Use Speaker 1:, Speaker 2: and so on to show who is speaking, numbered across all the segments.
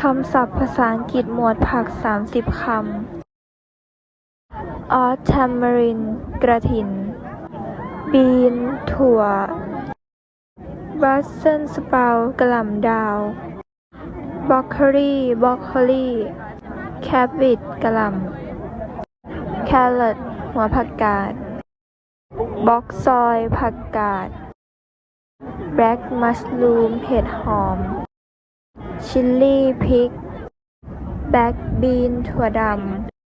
Speaker 1: คำศัพท์ภาษาอังกฤษหมวดผักสามสิบคำ ออสแทมเมริน กระถิน บีน ถั่วบรัสเซลสเปราท์กะหล่ำดาวบรอกโคลีบรอกโคลีแคบบิดกะหล่ำ แครอทหัวผักกาดบ็อกซอยผักกาด แบล็กมัสลูม เห็ดหอม ชิลลี่พริก แบล็กบีนถั่วด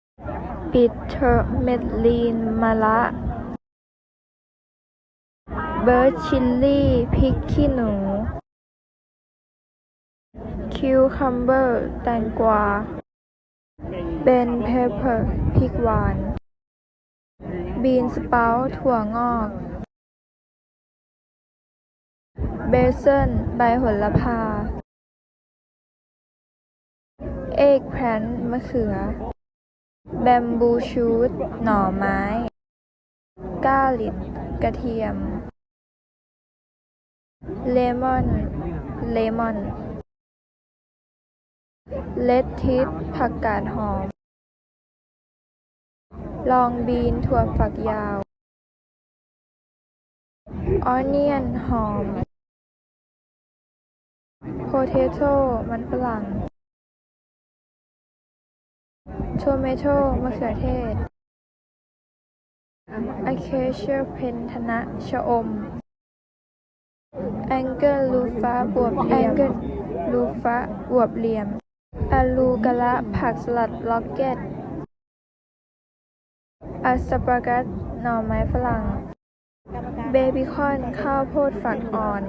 Speaker 1: ำ บิทเทอร์เมดลีนมะระเบิร์ดชิลลี่พริกขี้หนู คิวคัมเบอร์แตงกวา เบนเพปเปอร์พริกหวาน บีนสเปาท์ถั่วงอกเบเซิลใบโหระพา เอกแพลนมะเขือ แบมบูชูตหน่อไม้ ก้าลิดกระเทียม เลมอน เลมอน เลดทิสผักกาดหอม ลองบีนถั่วฝักยาว ออเนียนหอม โพเทโต้มันฝรั่ง โทเมโตมะเขือเทศ a c a c i a เพนทนะชะอมแองเกิลลูฟาบวบเหลี่ยมลูฟาบวบเหลี่ยมอาลูกะละผักสลัดล็อกเก็ตอัสปากัสหน่อไม้ฝรั่ง เบบิคอน ข้าวโพดฝักอ่อน